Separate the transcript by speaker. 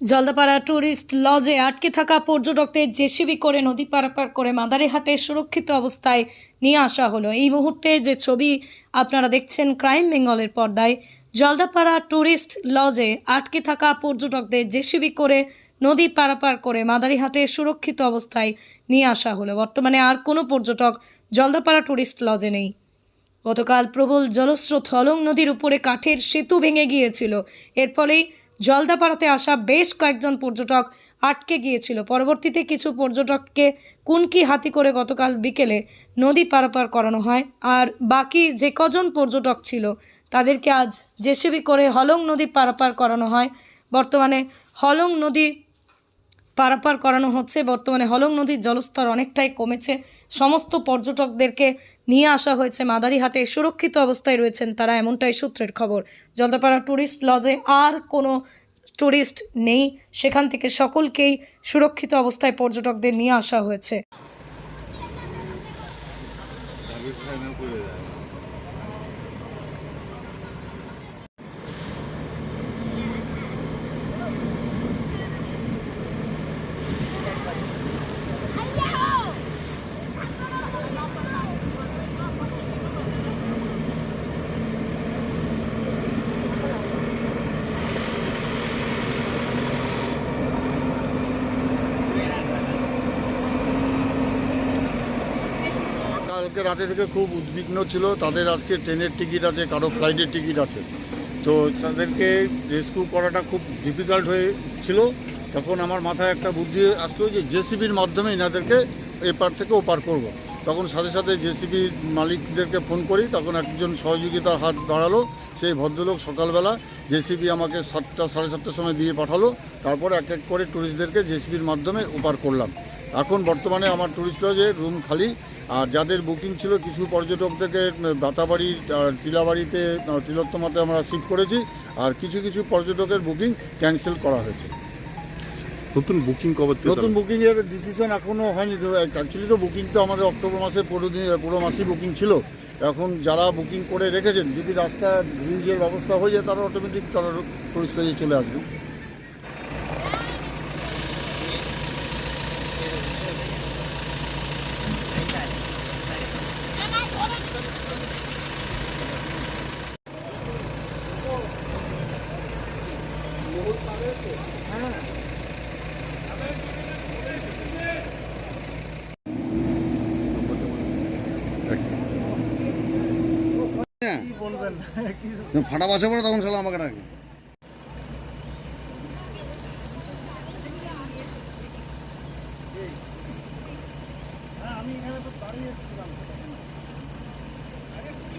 Speaker 1: Jaldapara tourist লজে আটকে থাকা পর্যটকদের জেসিবি করে নদী পারাপার করে মাদারিহাটে সুরক্ষিত অবস্থায় নিয়ে আসা হলো। এই মুহূর্তে যে ছবি আপনারা দেখছেন ক্রাইম বেঙ্গলের পর্দায়, জলদাপাড়া ট্যুরিস্ট লজে আটকে থাকা পর্যটকদের জেসিবি করে নদী পারাপার করে মাদারিহাটে সুরক্ষিত অবস্থায় নিয়ে আসা হলো। বর্তমানে আর কোনো পর্যটক জলদাপাড়া ট্যুরিস্ট লজে নেই। গতকাল প্রবল জলস্রোত হলং নদীর উপরে কাঠের সেতু ভেঙে গিয়েছিল। এর ফলেই জলদাপাড়াতে আসা বেশ কয়েকজন পর্যটক আটকে গিয়েছিল। পরবর্তীতে কিছু পর্যটককে কুনকি হাতি করে গতকাল বিকেলে নদী পারাপার করানো হয়। আর বাকি যে কজন পর্যটক ছিল, তাদেরকে আজ জেসিবি করে হলং নদী পারাপার করানো হয়। বর্তমানে হলং নদী পারাপার করানো হচ্ছে। বর্তমানে হলং নদীর জলস্তর অনেকটাই কমেছে। সমস্ত পর্যটকদেরকে নিয়ে আসা হয়েছে। মাদারিহাটে সুরক্ষিত অবস্থায় রয়েছেন তারা, এমনটাই সূত্রের খবর। জলদাপাড়া ট্যুরিস্ট লজে আর কোনো ট্যুরিস্ট নেই। সেখান থেকে সকলকেই সুরক্ষিত অবস্থায় পর্যটকদের নিয়ে আসা হয়েছে।
Speaker 2: কালকে রাতে থেকে খুব উদ্বিগ্ন ছিল। তাদের আজকে ট্রেনের টিকিট আছে, কারও ফ্লাইটের টিকিট আছে। তো তাদেরকে রেস্কিউ করাটা খুব ডিফিকাল্ট হয়েছিল তখন আমার মাথায় একটা বুদ্ধি আসলো যে জেসিবির মাধ্যমে এনাদেরকে এপার থেকে ওপার করব। তখন সাথে সাথে জেসিবির মালিকদেরকে ফোন করি। তখন একজন সহযোগিতার হাত বাড়ালো। সেই ভদ্রলোক সকালবেলা জেসিবি আমাকে সাতটা, সাড়ে সাতটার সময় দিয়ে পাঠালো। তারপর এক এক করে ট্যুরিস্টদেরকে জেসিবির মাধ্যমে ওপার করলাম। এখন বর্তমানে আমার ট্যুরিস্ট লজে রুম খালি। আর যাদের বুকিং ছিল কিছু পর্যটকদেরকে বাতাবাড়ি আর তিলাবাড়িতে তিলোত্তমাতে আমরা শিফট করেছি আর কিছু কিছু পর্যটকের বুকিং ক্যান্সেল করা হয়েছে।
Speaker 3: নতুন বুকিং কবে
Speaker 2: নতুন বুকিংয়ের ডিসিশন এখনও হয়নি অ্যাকচুয়ালি তো বুকিং তো আমাদের অক্টোবর মাসে পুরো দিন পুরো মাসেই বুকিং ছিল। এখন যারা বুকিং করে রেখেছেন যদি রাস্তা ব্রিজের ব্যবস্থা হয়ে যায় তারা অটোমেটিক তারা টুরিস্ট চলে আসবে।
Speaker 3: ফাটা বাসে পড়ে তখন শালা আমাকে ডাকে।
Speaker 2: আমি এখানে তো দাঁড়িয়ে